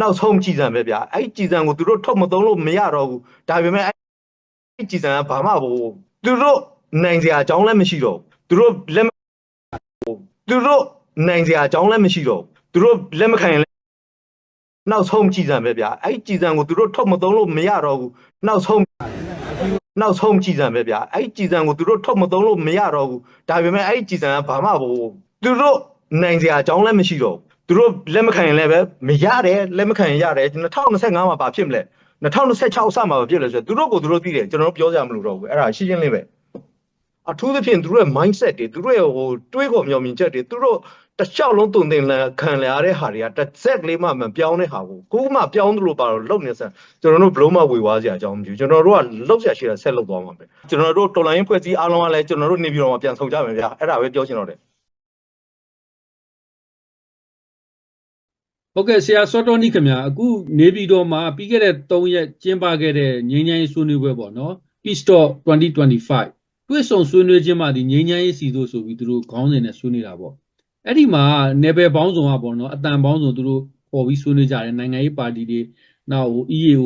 နောက်ဆုံးကြည်စံပဲဗျာအဲ့ကြည်စံကိုသူတို့ထုတ်မသုံးလို့မရတော့ဘူးဒါပေမဲ့အဲ့ကြည်စံကဘာမှဟိုသူတို့နိုင်စရာအကြောင်းလည်းမရှိတော့ဘူးသူတို့လက်မဟိုသူတို့နိုင်စရာအကြောင်းလည်းမရှိတော့ဘူးသူတို့လက်မခံရင်လည်းနောက်ဆုံးကြည်စံပဲဗျာအဲ့ကြည်စံကိုသူတို့ထုတ်မသုံးလို့မရတော့ဘူးနောက်ဆုံးနောက်ဆုံးကြည်စံပဲဗျာအဲ့ကြည်စံကိုသူတို့ထုတ်မသုံးလို့မရတော့ဘူးဒါပေမဲ့အဲ့ကြည်စံကဘာမှဟိုသူတို့နိုင်စရာအကြောင်းလည်းမရှိတော့ဘူး သူတို့လက်မခံရင်လည်းပဲမရတယ်လက်မခံရင်ရတယ်2025မှာဘာဖြစ်မလဲ2026အစမှာဘာဖြစ်လဲဆိုတော့သူတို့ကိုသူတို့သိတယ်ကျွန်တော်တို့ပြောကြမလို့တော့ဘူးအဲ့ဒါရှင်းရှင်းလေးပဲအထူးသဖြင့်သူတို့ရဲ့ mindset တွေသူတို့ရဲ့ဟိုတွေးခေါ်မျှော်မြင်ချက်တွေသူတို့တစ်လျှောက်လုံးတုံတင်လန်ခံရတဲ့ဟာတွေကတစ်စက်ကလေးမှမပြောင်းတဲ့ဟာကိုကိုကမှပြောင်းသလိုပါတော့လုံနေစမ်းကျွန်တော်တို့ဘလုံးမဝေဝါးစရာအကြောင်းမရှိဘူးကျွန်တော်တို့ကလှုပ်ရှားရှိတာဆက်လှုပ်သွားမှာပဲကျွန်တော်တို့တော်လိုင်းဖွဲ့စည်းအားလုံးကလည်းကျွန်တော်တို့နေပြည်တော်မှာပြန်ဆောင်ကြမယ်ဗျာအဲ့ဒါပဲပြောချင်တော့တယ် ဟုတ်ကဲ့ဆရာစောတော်နီခင်ဗျာအခုနေပြည်တော်မှာပြီးခဲ့တဲ့3ရက်ကျင်းပခဲ့တဲ့ငြိမ်းချမ်းရေးဆွေးနွေးပွဲပေါ့နော် Peace Talk 2025တွေ့ဆုံဆွေးနွေးခြင်းမှာဒီငြိမ်းချမ်းရေးစီတို့ဆိုပြီးသူတို့ခေါင်းစဉ်နဲ့ဆွေးနွေးတာပေါ့အဲ့ဒီမှာနယ်ပယ်ပေါင်းစုံကပေါ့နော်အတန်ပေါင်းစုံသူတို့ပေါ်ပြီးဆွေးနွေးကြတယ်နိုင်ငံရေးပါတီတွေနောက်ဟို EAO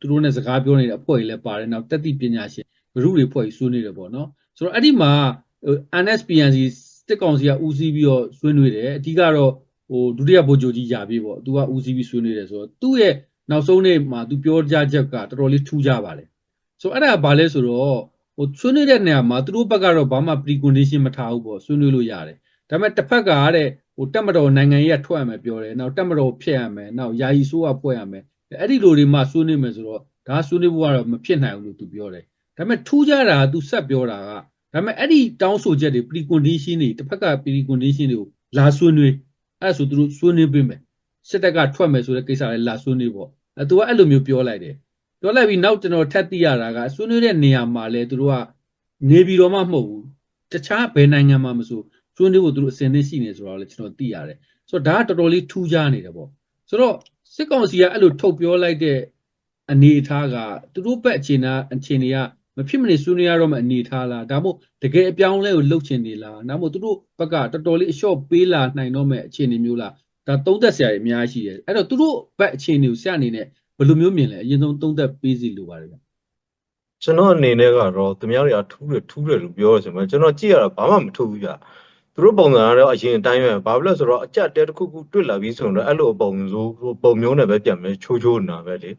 သူတို့နဲ့စကားပြောနေတဲ့အဖွဲ့တွေလည်းပါတယ်နောက်တက်တိပညာရှင်ဂရုတွေဖွဲ့ပြီးဆွေးနွေးတယ်ပေါ့နော်ဆိုတော့အဲ့ဒီမှာဟို NSPNC စစ်ကောင်စီကဦးစီးပြီးတော့ဆွေးနွေးတယ်အဓိကတော့ ဟိုဒုတိယဗိုလ်ချုပ်ကြီးယာပြီပေါ့သူကဦးစီးပြီးဆွေးနွေးတယ်ဆိုတော့သူ့ရဲ့နောက်ဆုံးနေ့မှာသူပြောကြားချက်ကတော်တော်လေးထူးခြားပါတယ်ဆိုတော့အဲ့ဒါကဘာလဲဆိုတော့ဟိုဆွေးနွေးတဲ့နေရာမှာသူတို့ဘက်ကတော့ဘာမှ precondition မထားဘူးပေါ့ဆွေးနွေးလို့ရတယ်ဒါပေမဲ့တစ်ဖက်ကတဲ့ဟိုတက်မတော်နိုင်ငံရေးကထွက်ရမယ်ပြောတယ်နောက်တက်မတော်ဖျက်ရမယ်နောက်ယာယီဆိုးကဖွဲ့ရမယ်အဲ့ဒီလိုတွေမှဆွေးနွေးမယ်ဆိုတော့ဒါဆွေးနွေးဖို့ကတော့မဖြစ်နိုင်ဘူးလို့သူပြောတယ်ဒါပေမဲ့ထူးခြားတာကသူဆက်ပြောတာကဒါပေမဲ့အဲ့ဒီတောင်းဆိုချက်တွေ precondition တွေတစ်ဖက်က precondition တွေကိုလာဆွေးနွေး အဲ့ဒါဆိုသူတို့ဆွေးနွေးပေးမယ်စစ်တပ်ကထွက်မယ်ဆိုတဲ့ကိစ္စလည်းလာဆွေးနွေးပေါ့အဲသူကအဲ့လိုမျိုးပြောလိုက်တယ်ပြောလိုက်ပြီးနောက်ကျွန်တော်ထပ်သိရတာကဆွေးနွေးတဲ့နေရာမှာလည်းသူတို့ကနေပြည်တော်မှမဟုတ်ဘူးတခြားဘယ်နိုင်ငံမှာမဆိုဆွေးနွေးဖို့သူတို့အစဉ်သင့်ရှိနေဆိုတော့လည်းကျွန်တော်သိရတယ်ဆိုတော့ဒါကတော်တော်လေးထူးခြားနေတယ်ပေါ့ဆိုတော့စစ်ကောင်စီကအဲ့လိုထုတ်ပြောလိုက်တဲ့အနေအထားကသူတို့ဘက်အခြေအနေအခြေအနေက မဖြစ်မနေဆွေးနွေးရတော့မှအနေအထားလားဒါမှမဟုတ်တကယ်အပြောင်းအလဲကိုလှုပ်ချင်နေလားဒါမှမဟုတ်သူတို့ဘက်ကတော်တော်လေးအလျှော့ပေးလာနိုင်တော့မဲ့အခြေအနေမျိုးလားဒါသုံးသက်ဆရာကြီးအများကြီးရှိတယ်အဲ့တော့သူတို့ဘက်အခြေအနေကိုဆရာအနေနဲ့ဘယ်လိုမျိုးမြင်လဲအရင်ဆုံးသုံးသက်ပေးစီလိုပါတယ်ဗျကျွန်တော်အနေနဲ့ကတော့သူများတွေကထူးတယ်ထူးတယ်လို့ပြောရစမှာကျွန်တော်ကြည့်ရတာဘာမှမထူးဘူးကြာသူတို့ပုံစံကတော့အရင်အတိုင်းပဲဘာဖြစ်လို့လဲဆိုတော့အကြက်တဲတစ်ခုခုတွေ့လာပြီးဆိုတော့အဲ့လိုပုံစိုးပုံမျိုးနဲ့ပဲပြန်မယ်ချိုးချိုးနေတာပဲလေ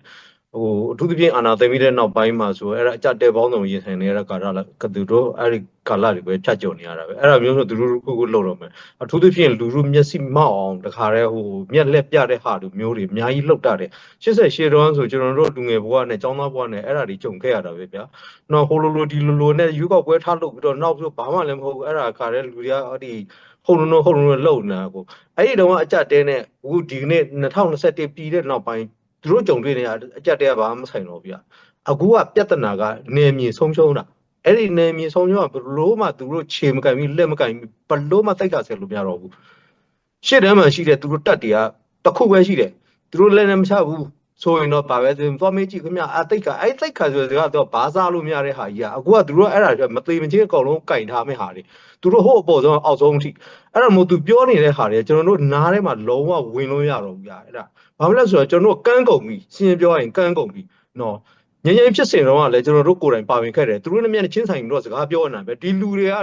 ဟိုအထူးသဖြင့်အာနာသိမ်းပြီးတဲ့နောက်ပိုင်းမှာဆိုအဲ့ဒါအကြက်တဲပေါင်းစုံရင်ဆိုင်နေတဲ့ကာလလည်းကသူတို့အဲ့ဒီကာလတွေပဲဖြတ်ကျော်နေရတာပဲအဲ့ဒါမျိုးဆိုသူတို့ခုခုလှုပ်တော့မယ်အထူးသဖြင့်လူလူမျက်စိမောက်အောင်တခါတည်းဟိုမျက်လက်ပြတဲ့ဟာတို့မျိုးတွေအများကြီးလှုပ်တာတယ်88တောင်းဆိုကျွန်တော်တို့လူငယ်ဘဝနဲ့ចောင်းသားဘဝနဲ့အဲ့ဒါတွေကြုံခဲ့ရတာပဲဗျာနော်ဟိုလိုလိုဒီလိုလိုနဲ့ရွေးကောက်ပွဲထားလုပ်ပြီးတော့နောက်ပြီးဘာမှလည်းမဟုတ်ဘူးအဲ့ဒါခါတဲ့လူတွေကအဲ့ဒီဟုတ်လုံးလုံးဟုတ်လုံးလုံးလှုပ်နေတာကိုအဲ့ဒီတော့အကြက်တဲနဲ့အခုဒီနေ့2021ပြည်တဲ့နောက်ပိုင်း သူတို့ကြုံတွေ့နေရအကြက်တဲကဘာမှမဆိုင်တော့ဗျအခုကပြဿနာကနေမြေဆုံးရှုံးတာအဲ့ဒီနေမြေဆုံးရှုံးကဘလို့မှသူတို့ခြေမကင်ပြီးလက်မကင်ပြီးဘလို့မှတိုက်ခါဆဲလို့မရတော့ဘူးရှစ်တန်းမှာရှိတဲ့သူတို့တက်တွေကတစ်ခုပဲရှိတယ်သူတို့လည်းလည်းမချဘူး ဆိုရင်တော့ပါပဲသူသွားမေးကြည့်ခင်ဗျအတိတ်ကအဲ့တိတ်ခါဆိုတဲ့ကတော့ဘာစားလို့မရတဲ့ဟာကြီးอ่ะအခုကသူတို့အဲ့ဒါတွေမသေးမချင်းအကောင်လုံးကင်ထားမဲ့ဟာတွေသူတို့ဟိုအပေါ်ဆုံးအောက်ဆုံးအထိအဲ့ဒါမို့သူပြောနေတဲ့ဟာတွေကျွန်တော်တို့နားထဲမှာလုံးဝဝင်လို့ရတော့ဘူးကြာအဲ့ဒါဘာဖြစ်လဲဆိုတော့ကျွန်တော်တို့ကန်းကုန်ပြီရှင်းပြောရရင်ကန်းကုန်ပြီနော်ငញ្ញင်ဖြစ်စဉ်တော့ကလည်းကျွန်တော်တို့ကိုယ်တိုင်ပါဝင်ခဲ့တယ်သူတို့နဲ့မျက်နှာချင်းဆိုင်ပြီးတော့စကားပြောနေတာပဲဒီလူတွေက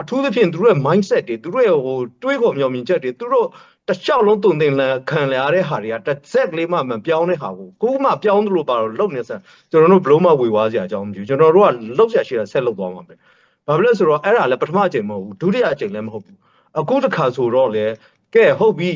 အထူးသဖြင့်သူတို့ရဲ့ mindset တွေသူတို့ရဲ့ဟိုတွေးခေါ်မျှော်မြင်ချက်တွေသူတို့ တစ်လျှောက်လုံးတုံတင်လန်ခံရတဲ့ဟာတွေကတစ်စက်ကလေးမှမပြောင်းတဲ့ဟာကိုကိုကမှပြောင်းသလိုပါတော့လုံနေစမ်းကျွန်တော်တို့ဘလုံးမဝေဝါးစရာအကြောင်းမရှိဘူးကျွန်တော်တို့ကလှုပ်ရှားရှိတာဆက်လှုပ်သွားမှာပဲဘာဖြစ်လဲဆိုတော့အဲ့ဒါလည်းပထမအချိန်မဟုတ်ဘူးဒုတိယအချိန်လည်းမဟုတ်ဘူးအခုတစ်ခါဆိုတော့လေကဲဟုတ်ပြီ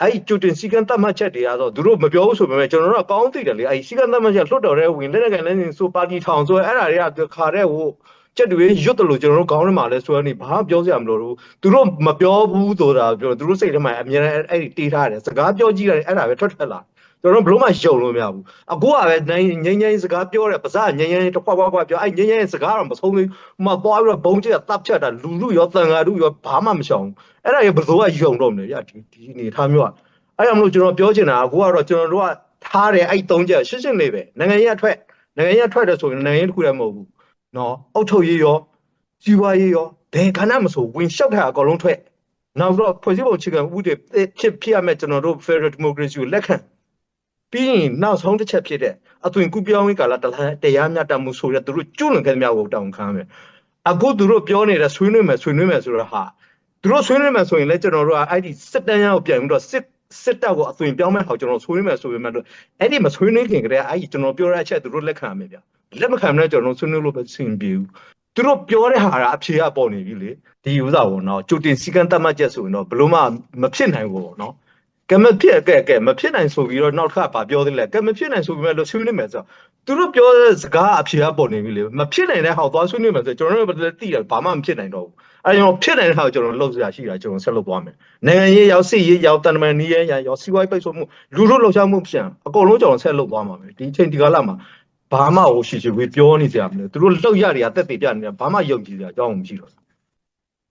အဲ့ဒီကျူတင်စီကန်တတ်မှတ်ချက်တွေကတော့သူတို့မပြောဘူးဆိုပေမဲ့ကျွန်တော်တို့ကကောင်းသိတယ်လေအဲ့ဒီစီကန်တတ်မှတ်ချက်လွတ်တော်တဲ့ဝင်လက်ကန်လည်းဆိုပါတီထောင်ဆိုအဲ့ဒါတွေကခါတဲ့ဟို ချက်တွေရွတ်တယ်လို့ကျွန်တော်တို့ခေါင်းထဲမှာလဲဆွဲနေဘာမှပြောစရာမလိုဘူးသူတို့မပြောဘူးဆိုတာပြောသူတို့စိတ်ထဲမှာအမြဲတမ်းအဲ့ဒီတေးထားတယ်စကားပြောကြည့်ရတယ်အဲ့ဒါပဲထွက်ထွက်လာကျွန်တော်တို့ဘလို့မှယုံလို့မရဘူးအခုကပဲနိုင်ငိမ့်ငိမ့်စကားပြောတယ်ပါဇာငိမ့်ငိမ့်တစ်ခွက်ခွက်ခွက်ပြောအဲ့ငိမ့်ငိမ့်စကားတော့မဆုံးသေးဘူးမသွားပြီးတော့ဘုံကျက်တပ်ဖြတ်တာလူလူရောတန်ဃာလူရောဘာမှမရှောင်အဲ့ဒါရဘယ်သူကယုံတော့မလဲဗျဒီဒီနေထားမျိုးอ่ะအဲ့ဒါမလို့ကျွန်တော်ပြောချင်တာအခုကတော့ကျွန်တော်တို့ကထားတယ်အဲ့သုံးချက်ရှင်းရှင်းလေးပဲနိုင်ငံရေးအထွက်နိုင်ငံရေးအထွက်တယ်ဆိုရင်နိုင်ငံရေးတစ်ခုလည်းမဟုတ်ဘူး နော်အုတ်ထုတ်ရေးရောစီးပွားရေးရောဘယ်ခဏမဆိုဝင်လျှောက်တာအကောင်လုံးထွက်နောက်တော့ဖွဲ့စည်းပုံအခြေခံဥပဒေဖြစ်ဖြစ်ရမယ်ကျွန်တော်တို့ Federal Democracy ကိုလက်ခံပြီးရင်နောက်ဆုံးတစ်ချက်ဖြစ်တဲ့အသွင်ကူးပြောင်းရေးကာလတလားတရားမျှတမှုဆိုရသူတို့ကျွလွန်ခဲ့သမျှကိုတောင်းခံမယ်အခုသူတို့ပြောနေတဲ့ဆွေးနွေးမယ်ဆွေးနွေးမယ်ဆိုတော့ဟာသူတို့ဆွေးနွေးမယ်ဆိုရင်လည်းကျွန်တော်တို့ကအဲ့ဒီစစ်တမ်းရကိုပြန်ပြီးတော့စစ်စစ်တပ်ကိုအသွင်ပြောင်းမဲ့ဟောကျွန်တော်ဆွေးနွေးမယ်ဆိုပေမဲ့လို့အဲ့ဒီမဆွေးနွေးခင်ကတည်းကအဲ့ဒီကျွန်တော်ပြောတဲ့အချက်သူတို့လက်ခံမယ်ဗျ လက်မခံနဲ့ကျွန်တော်ဆွေးနွေးလို့ပဲဆင်ပြေဘူးသူတို့ပြောတဲ့ဟာကအဖြေကပေါ်နေပြီလေဒီဥစ္စာပေါ့နော်ကြိုတင်စီကံတတ်မှတ်ချက်ဆိုရင်တော့ဘလို့မှမဖြစ်နိုင်ဘူးပေါ့နော်ကဲမဖြစ်ကဲကဲမဖြစ်နိုင်ဆိုပြီးတော့နောက်တစ်ခါပါပြောသေးလဲကဲမဖြစ်နိုင်ဆိုပြီးမှလို့ဆွေးနွေးမယ်ဆိုတော့သူတို့ပြောတဲ့စကားအဖြေကပေါ်နေပြီလေမဖြစ်နိုင်တဲ့ဟာကိုသွားဆွေးနွေးမယ်ဆိုကျွန်တော်တို့လည်းသိတယ်ဘာမှမဖြစ်နိုင်တော့ဘူးအဲကြောင့်ဖြစ်နိုင်တဲ့ဟာကိုကျွန်တော်လှုပ်ရှားရှိတာကျွန်တော်ဆက်လုပ်သွားမယ်နိုင်ငံရေးရောက်စစ်ရေးရောက်တန်တမန်နီးရေးရောက်စီးပွားရေးပိတ်ဆို့မှုလူတို့လှုပ်ရှားမှုပြန်အကုန်လုံးကျွန်တော်ဆက်လုပ်သွားမှာပဲဒီချိန်ဒီကာလမှာ ဘာမှဟိုရှိရှိဝေပြောနေစရာမလိုသူတို့လှုပ်ရတွေကတက်တည်ပြနေတာဘာမှယုံကြည်စရာအကြောင်းမရှိတော့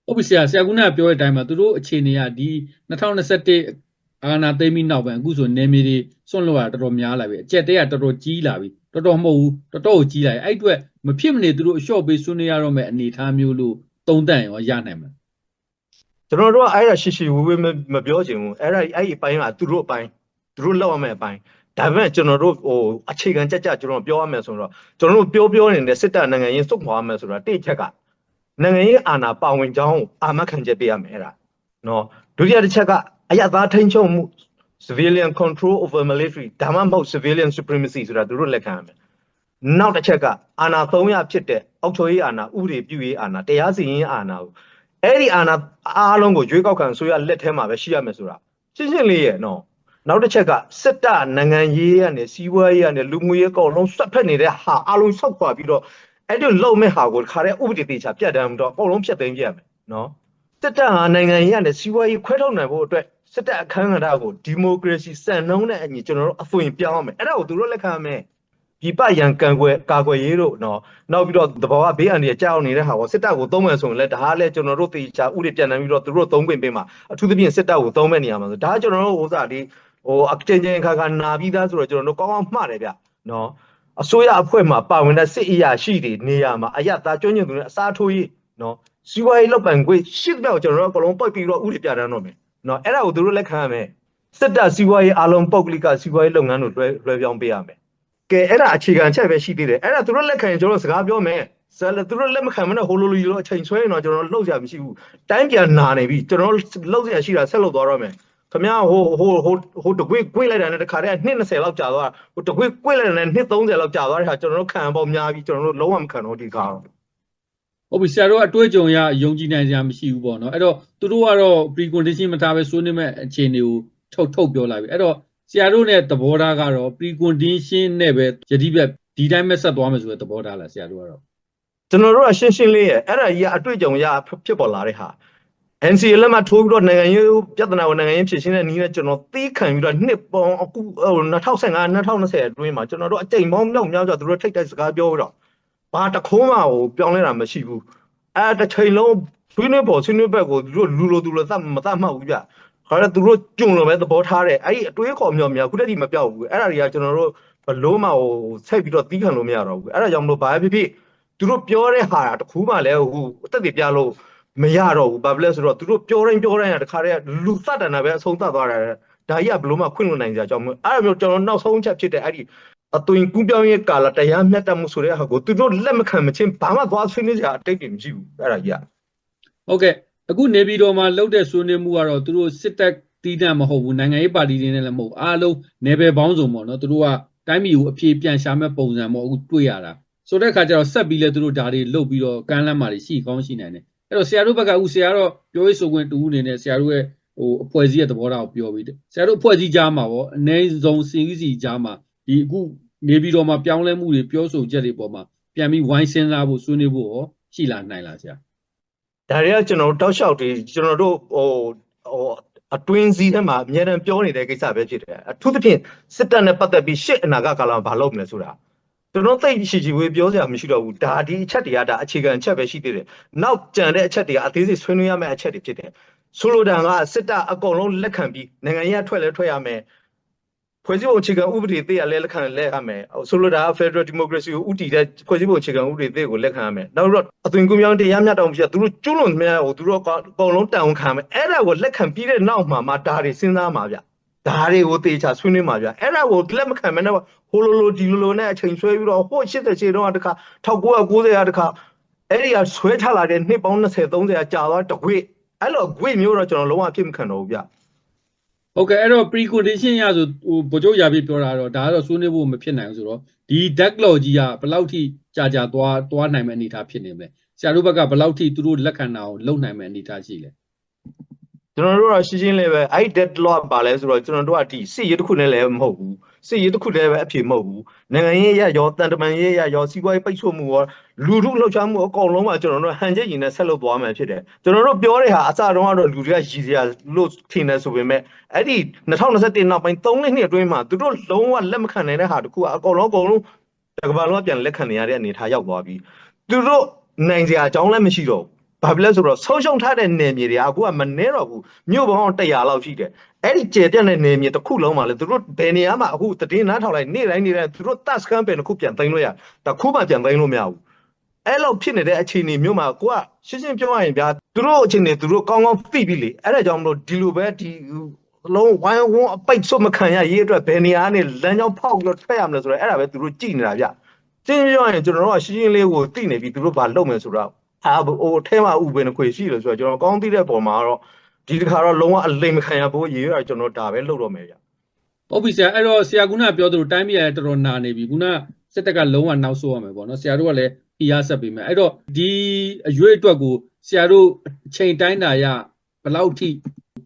ဟုတ်ပြီဆရာဆရာကကပြောတဲ့အတိုင်းမှာသူတို့အခြေအနေကဒီ2021အာဏာသိမ်းပြီးနောက်ပိုင်းအခုဆိုနေမီတွေစွန့်လွတ်ရတော်တော်များလာပြီအကျက်တဲကတော်တော်ကြီးလာပြီတော်တော်မဟုတ်ဘူးတော်တော်ကိုကြီးလာပြီအဲ့အတွက်မဖြစ်မနေသူတို့အလျှော့ပေးဆွေးနွေးရတော့မယ့်အနေအထားမျိုးလို့သုံးသပ်ရင်ရောရနိုင်မှာကျွန်တော်တို့ကအဲ့ဒါရှိရှိဝေးဝေးမမပြောချင်ဘူးအဲ့ဒါအဲ့ဒီအပိုင်းကသူတို့အပိုင်းသူတို့လောက်ရမယ့်အပိုင်း ဒါပေမဲ့ကျွန်တော်တို့ဟိုအခြေခံကြကြကျွန်တော်ပြောရမယ်ဆိုတော့ကျွန်တော်တို့ပြောပြောနေတဲ့စစ်တပ်နိုင်ငံရေးစုခွာရမယ်ဆိုတာတိချက်ကနိုင်ငံရေးအာဏာပါဝင်ကြောင်းအာမခံချက်ပေးရမယ်အဲ့ဒါနော်ဒုတိယတစ်ချက်ကအယက်သားထိန်းချုပ်မှု civilian control over military ဒါမှမဟုတ် civilian supremacy ဆိုတာသူတို့လက်ခံရမယ်နောက်တစ်ချက်ကအာဏာ300ဖြစ်တဲ့အောက်ချုပ်ရေးအာဏာဥပဒေပြုရေးအာဏာတရားစီရင်ရေးအာဏာကိုအဲ့ဒီအာဏာအားလုံးကိုရွေးကောက်ခံဆိုရလက်ထဲမှာပဲရှိရမယ်ဆိုတာရှင်းရှင်းလေးရဲ့နော် နောက်တစ်ချက်ကစစ်တပ်နိုင်ငံရေးကနေစီးပွားရေးကနေလူမှုရေးအကောင်လုံးဆက်ဖက်နေတဲ့ဟာအားလုံးဆောက်ခွာပြီးတော့အဲ့ဒီလုံမဲ့ဟာကိုခါတဲ့ဥပဒေတေချာပြတ်တမ်းတော့အကုန်လုံးဖြတ်သိမ်းပြရမယ်နော်စစ်တပ်ဟာနိုင်ငံရေးကနေစီးပွားရေးခွဲထုတ်နိုင်ဖို့အတွက်စစ်တပ်အခမ်းအနားကိုဒီမိုကရေစီစံနှုန်းနဲ့အညီကျွန်တော်တို့အသွင်ပြောင်းရမယ်အဲ့ဒါကိုသူတို့လက်ခံရမယ်ဒီပရန်ကံကွယ်ကာကွယ်ရေးတို့နော်နောက်ပြီးတော့တဘာဝဘေးအန္တရာယ်ကြောက်နေတဲ့ဟာကိုစစ်တပ်ကိုသုံးမယ်ဆိုရင်လည်းဒါကလည်းကျွန်တော်တို့တေချာဥတွေပြန်နှံပြီးတော့သူတို့သုံးခွင့်ပေးမှာအထူးသဖြင့်စစ်တပ်ကိုသုံးမဲ့နေရမှာဆိုဒါကကျွန်တော်တို့ဥစားဒီ ဟိုအချင်းချင်းခါခါနာပြီးသားဆိုတော့ကျွန်တော်တို့ကောင်းကောင်းမှတ်တယ်ဗျနော်အစိုးရအဖွဲ့မှာပါဝင်တဲ့စစ်အရာရှိတွေနေရာမှာအယက်သားကျွမ်းကျင်သူတွေအစားထိုးရေးနော်စီဝါရေးလောက်ပံခွေရှစ်ပြောက်ကျွန်တော်တို့အကုန်လုံးပိတ်ပြီးတော့ဥတွေပြတန်းတော့မယ်နော်အဲ့ဒါကိုသူတို့လက်ခံရမယ်စစ်တပ်စီဝါရေးအလုံးပုတ်ကလိကစီဝါရေးလုပ်ငန်းတို့လွှဲလွှဲပြောင်းပေးရမယ်ကဲအဲ့ဒါအခြေခံချက်ပဲရှိသေးတယ်အဲ့ဒါသူတို့လက်ခံရင်ကျွန်တော်စကားပြောမယ်ဇာသူတို့လက်မခံမနဲ့ဟိုလိုလိုလိုအချိန်ဆွဲရင်တော့ကျွန်တော်လှုပ်ရမရှိဘူးတိုင်းပြန်နာနေပြီကျွန်တော်လှုပ်ရရှိတာဆက်လှုပ်သွားတော့မယ် ခမရဟိုဟိုဟိုဟိုတကွေးကွေးလိုက်တာနဲ့တခါတည်းနှစ်20လောက်ကြာသွားဟိုတကွေးကွေးလိုက်တာနဲ့နှစ်30လောက်ကြာသွားတဲ့ဟာကျွန်တော်တို့ခံပေါများပြီကျွန်တော်တို့လုံးဝမခံတော့ဒီကားတော့ဟုတ်ပြီဆရာတို့အတွေ့အကြုံရယုံကြည်နိုင်စရာမရှိဘူးပေါ့နော်အဲ့တော့သူတို့ကတော့ precondition မထားပဲဆွေးနွေးမဲ့အခြေအနေကိုထုတ်ထုတ်ပြောလိုက်ပြီအဲ့တော့ဆရာတို့ ਨੇ သဘောထားကတော့ precondition နဲ့ပဲယတိပြတ်ဒီတိုင်းပဲဆက်သွားမယ်ဆိုတဲ့သဘောထားလားဆရာတို့ကတော့ကျွန်တော်တို့ကရှင်းရှင်းလေးရဲ့အဲ့ဒါကြီးကအတွေ့အကြုံရဖြစ်ပေါ်လာတဲ့ဟာ NCA လက်မှတ်ထိုးပြီးတော့နိုင်ငံရေးပြဿနာကိုနိုင်ငံရေးဖြေရှင်းတဲ့နည်းနဲ့ကျွန်တော်သိခံပြီးတော့နှစ်ပေါင်းအခုဟို2015 2020အတွင်းမှာကျွန်တော်တို့အကြိမ်ပေါင်းမြောက်များစွာသူတို့ထိတ်တိုက်စကားပြောတော့ဘာတခိုးမှဟိုပြောင်းလဲတာမရှိဘူးအဲတစ်ချိန်လုံးဆွေးနွေးပေါ်ဆွေးနွေးဘက်ကိုသူတို့လူလိုသူလိုသတ်မသတ်မှတ်ဘူးဗျခါရသူတို့ကြုံလို့ပဲသဘောထားတယ်အဲ့ဒီအတွေးခေါ်မြောက်များခုတည်းဒီမပြောက်ဘူးအဲ့ဒါတွေကကျွန်တော်တို့ဘလို့မှဟိုဆက်ပြီးတော့တီးခံလို့မရတော့ဘူးအဲ့ဒါကြောင့်မလို့ဘာဖြစ်ဖြစ်သူတို့ပြောတဲ့ဟာတခုမှလည်းဟိုအသက်တွေပြလို့ မရတော့ဘူးဘာဖြစ်လဲဆိုတော့သူတို့ပြောတိုင်းပြောတိုင်းကတခါတည်းလူသတ်တန်တာပဲအဆုံးသတ်သွားတယ်ဒါကြီးကဘလို့မှခွင့်လွှတ်နိုင်ကြကြောင်းမအဲ့လိုမျိုးကျွန်တော်နောက်ဆုံးချက်ဖြစ်တဲ့အဲ့ဒီအသွင်ကူးပြောင်းရေးကာလတရားမျှတမှုဆိုတဲ့ဟာကိုသူတို့လက်မခံမချင်းဘာမှသွားဆွေးနွေးကြအတိတ်တွေမရှိဘူးအဲ့ဒါကြီးကဟုတ်ကဲ့အခုနေပြည်တော်မှာလုပ်တဲ့ဆွေးနွေးမှုကတော့သူတို့စစ်တပ်တီးတန့်မဟုတ်ဘူးနိုင်ငံရေးပါတီတွေနဲ့လည်းမဟုတ်အားလုံးနယ်ပယ်ပေါင်းစုံပေါ့နော်သူတို့ကတိုင်းပြည်ကိုအပြေပြန်ရှာမဲ့ပုံစံပေါ့အခုတွေ့ရတာဆိုတဲ့အခါကျတော့ဆက်ပြီးလဲသူတို့ဒါတွေလုပ်ပြီးတော့ကမ်းလှမ်းမာတွေရှိကောင်းရှိနိုင်တယ် အဲ့တော့ဆရာတို့ဘက်ကအခုဆရာတော့ပြောရေးဆိုခွင့်တူအနေနဲ့ဆရာတို့ရဲ့ဟိုအဖွဲ့အစည်းရဲ့သဘောထားကိုပြောပြီးတယ်ဆရာတို့အဖွဲ့အစည်းကြားမှာပေါ့အနည်းဆုံးစီစီကြားမှာဒီအခုနေပြည်တော်မှာပြောင်းလဲမှုတွေပြောဆိုချက်တွေပေါ်မှာပြန်ပြီးဝိုင်းစဉ်းစားဖို့ဆွေးနွေးဖို့ရောရှိလာနိုင်လားဆရာဒါတွေကကျွန်တော်တို့တောက်လျှောက်တွေကျွန်တော်တို့ဟိုဟိုအတွင်းစည်းထဲမှာအများတန်းပြောနေတဲ့ကိစ္စပဲဖြစ်တယ်အထူးသဖြင့်စစ်တပ်နဲ့ပတ်သက်ပြီးရှစ်အနာဂတ်ကာလမှာဘာလုပ်မလဲဆိုတာ ကျွန်တော်သိရှိချီဝေးပြောစရာမရှိတော့ဘူးဒါဒီအချက်တွေကဒါအခြေခံအချက်ပဲရှိသေးတယ်နောက်ကြံတဲ့အချက်တွေကအသေးစိတ်ဆွေးနွေးရမယ့်အချက်တွေဖြစ်တယ်ဆိုလိုတာကစစ်တပ်အကုန်လုံးလက်ခံပြီးနိုင်ငံရေးအထွက်လဲထွက်ရမယ်ဖွဲ့စည်းပုံအခြေခံဥပဒေသေးရလဲလက်ခံလဲရမယ်ဆိုလိုတာက Federal Democracy ကိုဥတည်တဲ့ဖွဲ့စည်းပုံအခြေခံဥပဒေသေးကိုလက်ခံရမယ်နောက်တော့အသွင်ကူးပြောင်းတရားမျှတမှုဖြစ်သူတို့ကျွလွန်များကိုသူတို့အကုန်လုံးတန်ဝန်ခံမယ်အဲ့ဒါကိုလက်ခံပြီးတဲ့နောက်မှာမှဒါတွေစဉ်းစားမှာဗျ ဒါတွေကိုတေချာဆွေးနွေးမှာဗျအဲ့ဒါကိုလက်မခံမနဲ့ဟိုလိုလိုဒီလိုလိုနဲ့အချိန်ဆွဲပြီးတော့ဟို80ရှေ့တော့တခါ1990ရာတခါအဲ့ဒီကဆွဲထလာတဲ့နှစ်ပေါင်း20 30ရာကြာသွားတကွေ့အဲ့လိုကွေ့မျိုးတော့ကျွန်တော်လုံးဝအဖြစ်မခံတော့ဘူးဗျဟုတ်ကဲ့အဲ့တော့ precondition ရဆိုဟိုဗိုလ်ချုပ်ရာပြည့်ပြောတာတော့ဒါကတော့ဆွေးနွေးဖို့မဖြစ်နိုင်ဘူးဆိုတော့ဒီ deck law ကြီးကဘယ်လောက်ထိကြာကြာသွားသွားနိုင်မယ့်အနေအထားဖြစ်နေမလဲဆရာတို့ဘက်ကဘယ်လောက်ထိသူတို့လက်ခံတာကိုလုပ်နိုင်မယ့်အနေအထားရှိလဲ ကျွန်တော်တို့ကရှင်းရှင်းလေးပဲအဲ့ deadlock ပါလဲဆိုတော့ကျွန်တော်တို့ကဒီစစ်ရေးတစ်ခုနဲ့လည်းမဟုတ်ဘူးစစ်ရေးတစ်ခုလည်းပဲအဖြစ်မဟုတ်ဘူးနိုင်ငံရေးရရောတန်တမန်ရေးရရောစီးပွားရေးပိတ်ဆို့မှုရောလူထုလှုပ်ရှားမှုအကုန်လုံးကကျွန်တော်တို့ဟန်ချက်ရင်နဲ့ဆက်လုပ်သွားမယ်ဖြစ်တယ်ကျွန်တော်တို့ပြောတဲ့ဟာအစတုန်းကတော့လူတွေကရည်စရာလို့ထင်တယ်ဆိုပေမဲ့အဲ့ဒီ2021နောက်ပိုင်း3နှစ်အတွင်းမှာသူတို့လုံးဝလက်မခံနိုင်တဲ့ဟာတခုကအကုန်လုံးအကုန်လုံးတကဘာလုံးကပြန်လက်ခံနေရတဲ့အနေအထားရောက်သွားပြီသူတို့နိုင်စရာအကြောင်းလည်းမရှိတော့ဘူး ဘာဖြစ်လဲဆိုတော့ဆုံးရှုံးထားတဲ့နယ်မြေတွေကအခုကမနှဲတော့ဘူးမြို့ပေါင်း100လောက်ရှိတယ်အဲ့ဒီကျေပြတ်တဲ့နယ်မြေတစ်ခုလုံးမှာလေသူတို့ဘယ်နေရာမှာအခုတည်င်းနားထောင်လိုက်နေ့တိုင်းနေ့တိုင်းသူတို့တပ်စခန်းပဲတစ်ခုပြန်သိမ်းလို့ရတခုမှပြန်သိမ်းလို့မရဘူးအဲ့လိုဖြစ်နေတဲ့အခြေအနေမျိုးမှာကိုကရှင်းရှင်းပြောရရင်ဗျာသူတို့အခြေအနေသူတို့ကောင်းကောင်းသိပြီလေအဲ့ဒါကြောင့်မလို့ဒီလိုပဲဒီလုံးဝိုင်းဝန်းအပိတ်ဆို့မခံရရေးအတွက်ဘယ်နေရာကနေလမ်းကြောင်းဖောက်ပြီးတော့ထွက်ရမလဲဆိုတော့အဲ့ဒါပဲသူတို့ကြည်နေတာဗျရှင်းရှင်းပြောရင်ကျွန်တော်တို့ကရှင်းရှင်းလေးကိုသိနေပြီသူတို့ဘာလုပ်မယ်ဆိုတော့ အာဟိုအဲမှာဥပင်ခွေရှိလို့ဆိုတော့ကျွန်တော်ကောင်းသိတဲ့ပုံမှာတော့ဒီတစ်ခါတော့လုံးဝအလိမ်မခံရဘူးရေးရကျွန်တော်ဒါပဲလုပ်တော့မယ်ဗျဟုတ်ပြီဆရာအဲ့တော့ဆရာကုနာပြောသလိုတိုင်းပြည်ရတော်တော်နာနေပြီကုနာစစ်တပ်ကလုံးဝနောက်ဆုတ်ရမယ်ပေါ့နော်ဆရာတို့ကလည်း PR ဆက်ပေးမယ်အဲ့တော့ဒီအရွေးအတွက်ကိုဆရာတို့အချိန်တိုင်းတာရဘယ်လောက်ထိ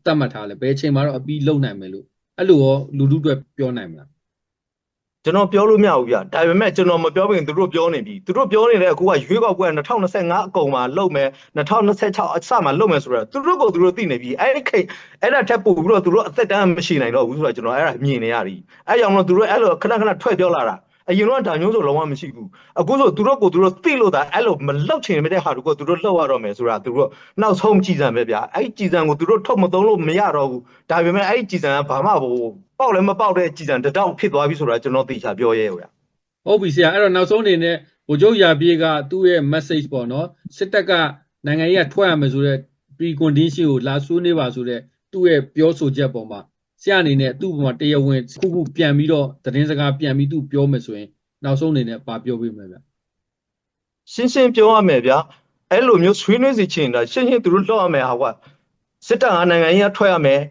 တတ်မှတ်ထားလဲဘယ်အချိန်မှာတော့အပြီးလုံနိုင်မယ်လို့အဲ့လိုရောလူထုအတွက်ပြောနိုင်မလား ကျွန်တော်ပြောလို့မရဘူးဗျဒါပေမဲ့ကျွန်တော်မပြောဘဲသူတို့ပြောနေပြီသူတို့ပြောနေတဲ့အခုကရွေးကောက်ပွဲ2025အကုန်မှာလုပ်မယ်2026အစမှာလုပ်မယ်ဆိုတော့သူတို့ကိုသူတို့သိနေပြီအဲ့ဒီခိတ်အဲ့ဒါထက်ပို့ပြီးတော့သူတို့အသက်တမ်းမရှိနိုင်တော့ဘူးဆိုတော့ကျွန်တော်အဲ့ဒါမြင်နေရပြီအဲ့ကြောင့်မလို့သူတို့အဲ့လိုခဏခဏထွက်ပြောလာတာ အရင်တော့ဒါမျိုးဆိုလုံးဝမရှိဘူးအခုဆိုသူတို့ကိုသူတို့သိလို့ဒါအဲ့လိုမလောက်ချင်တဲ့ဟာတို့ကိုသူတို့လောက်ရတော့မယ်ဆိုတာသူတို့နောက်ဆုံးကြည်စံပဲဗျအဲ့ကြည်စံကိုသူတို့ထုတ်မသုံးလို့မရတော့ဘူးဒါပေမဲ့အဲ့ကြည်စံကဘာမှဟိုပေါက်လည်းမပေါက်တဲ့ကြည်စံတတောက်ဖြစ်သွားပြီဆိုတာကျွန်တော်သိချာပြောရဲဗျဟုတ်ပြီဆရာအဲ့တော့နောက်ဆုံးအနေနဲ့ဗိုလ်ချုပ်ရာပြေးကသူ့ရဲ့ message ပေါ့နော်စစ်တပ်ကနိုင်ငံရေးကထွက်ရမယ်ဆိုတော့ precondition ကိုလာဆွေးနွေးပါဆိုတော့သူ့ရဲ့ပြောဆိုချက်ပေါ်မှာ ဆရာအနေနဲ့သူ့ဘက်မှာတရားဝင်ခုခုပြန်ပြီးတော့သတင်းစကားပြန်ပြီးသူပြောမယ်ဆိုရင်နောက်ဆုံးအနေနဲ့ပါပြောပေးမယ်ဗျရှင်းရှင်းပြောရမယ်ဗျာအဲ့လိုမျိုးဆွေးနွေးစီချင်တာရှင်းရှင်းသူတို့လောက်ရမယ်ဟာကွာစစ်တပ်ဟာနိုင်ငံရေးကထွက်ရမယ်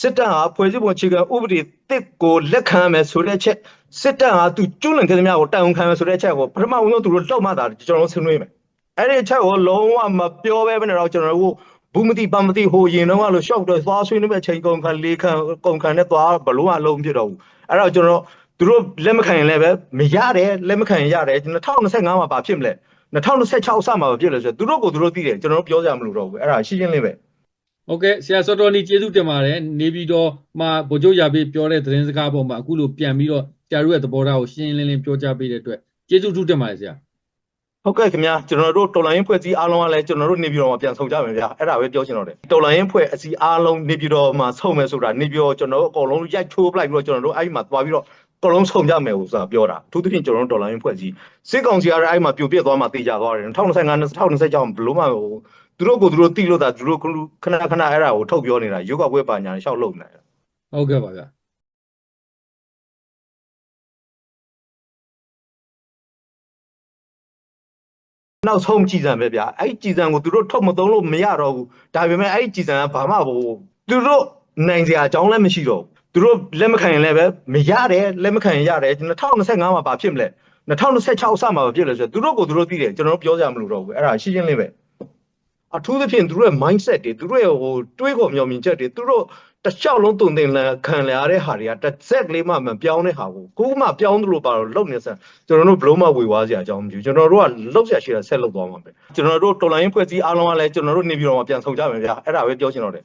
စစ်တပ်ဟာဖွဲ့စည်းပုံအခြေခံဥပဒေတစ်ကိုလက်ခံရမယ်ဆိုတဲ့ချက်စစ်တပ်ဟာသူကျွလွန်ခဲ့သမျှကိုတိုင်အောင်ခံရမယ်ဆိုတဲ့ချက်ကိုပထမဦးဆုံးသူတို့လောက်မှသာကျွန်တော်တို့ဆွေးနွေးမယ်အဲ့ဒီချက်ကိုလုံးဝမပြောဘဲနဲ့တော့ကျွန်တော်တို့ ဘူးမတိပမတိဟိုရင်တော့လို့ရှော့တော့သွားဆွေးနွေးမဲ့ချိန်ကုန်ခံလေးခံကုန်ခံနဲ့သွားဘလို့အလုံးဖြစ်တော့ဘူးအဲ့တော့ကျွန်တော်သူတို့လက်မခံရင်လည်းပဲမရတယ်လက်မခံရင်ရတယ်2025မှာဘာဖြစ်မလဲ2026အစမှာဖြစ်လို့ဆိုတော့သူတို့ကိုသူတို့သိတယ်ကျွန်တော်တို့ပြောကြမလို့တော့ဘူးအဲ့ဒါရှင်းရှင်းလေးပဲဟုတ်ကဲ့ဆရာစောတော်နီကျေးဇူးတင်ပါတယ်နေပြီးတော့မှဗိုလ်ချုပ်ရာပြေးပြောတဲ့သတင်းစကားပေါ်မှာအခုလိုပြန်ပြီးတော့ဆရာတို့ရဲ့သဘောထားကိုရှင်းရှင်းလင်းလင်းပြောကြားပေးတဲ့အတွက်ကျေးဇူးထူးတင်ပါတယ်ဆရာ ဟုတ်ကဲ့ခင်ဗျာကျွန်တော်တို့တော်လိုင်းဖွဲ့စည်းအားလုံးကလည်းကျွန်တော်တို့နေပြည်တော်မှာပြန်ဆောင်ကြမယ်ဗျာအဲ့ဒါပဲပြောချင်တော့တယ်တော်လိုင်းဖွဲ့အစည်းအားလုံးနေပြည်တော်မှာဆုံးမယ်ဆိုတာနေပြည်တော်ကျွန်တော်တို့အကုန်လုံးရိုက်ချိုးပလိုက်ပြီးတော့ကျွန်တော်တို့အဲ့ဒီမှာသွားပြီးတော့အကုန်လုံးဆုံးကြမယ်လို့ဆိုတာပြောတာအထူးသဖြင့်ကျွန်တော်တို့တော်လိုင်းဖွဲ့စည်းစစ်ကောင်စီကလည်းအဲ့ဒီမှာပြိုပြက်သွားမှတေချာသွားတယ်2025 2026ဘလို့မှဟိုသူတို့ကိုသူတို့တိလို့တာသူတို့ခဏခဏအဲ့ဒါကိုထုတ်ပြောနေတာရုပ်ကပွဲပါညာရှောက်လုံနေတာဟုတ်ကဲ့ပါဗျာ နောက်ဆုံးကြည်စံပဲဗျာအဲ့ဒီကြည်စံကိုသူတို့ထုတ်မသုံးလို့မရတော့ဘူးဒါပေမဲ့အဲ့ဒီကြည်စံကဘာမှဟိုသူတို့နိုင်စရာအကြောင်းလည်းမရှိတော့ဘူးသူတို့လက်မခံရင်လည်းပဲမရတယ်လက်မခံရင်ရတယ်2025မှာဘာဖြစ်မလဲ2026အစမှာဘာဖြစ်လဲဆိုတော့သူတို့ကိုသူတို့သိတယ်ကျွန်တော်တို့ပြောကြမလို့တော့ဘူးအဲ့ဒါရှင်းရှင်းလေးပဲအထူးသဖြင့်သူတို့ရဲ့ mindset တွေသူတို့ရဲ့ဟိုတွေးခေါ်မျှော်မြင်ချက်တွေသူတို့ တစ်လျှောက်လုံးတုံတင်လန်ခံရတဲ့ဟာတွေကတစ်စက်ကလေးမှမပြောင်းတဲ့ဟာကိုကိုမှပြောင်းသလိုပါတော့လုံနေစမ်းကျွန်တော်တို့ဘလို့မှဝေဝါးစရာအကြောင်းမရှိဘူးကျွန်တော်တို့ကလောက်ဆရာရှိတာဆက်လုပ်သွားမှာပဲကျွန်တော်တို့တော်လိုင်းဖွဲ့စည်းအားလုံးကလည်းကျွန်တော်တို့နေပြည်တော်မှာပြန်ဆောင်ကြမယ်ဗျာအဲ့ဒါပဲပြောချင်တော့တယ်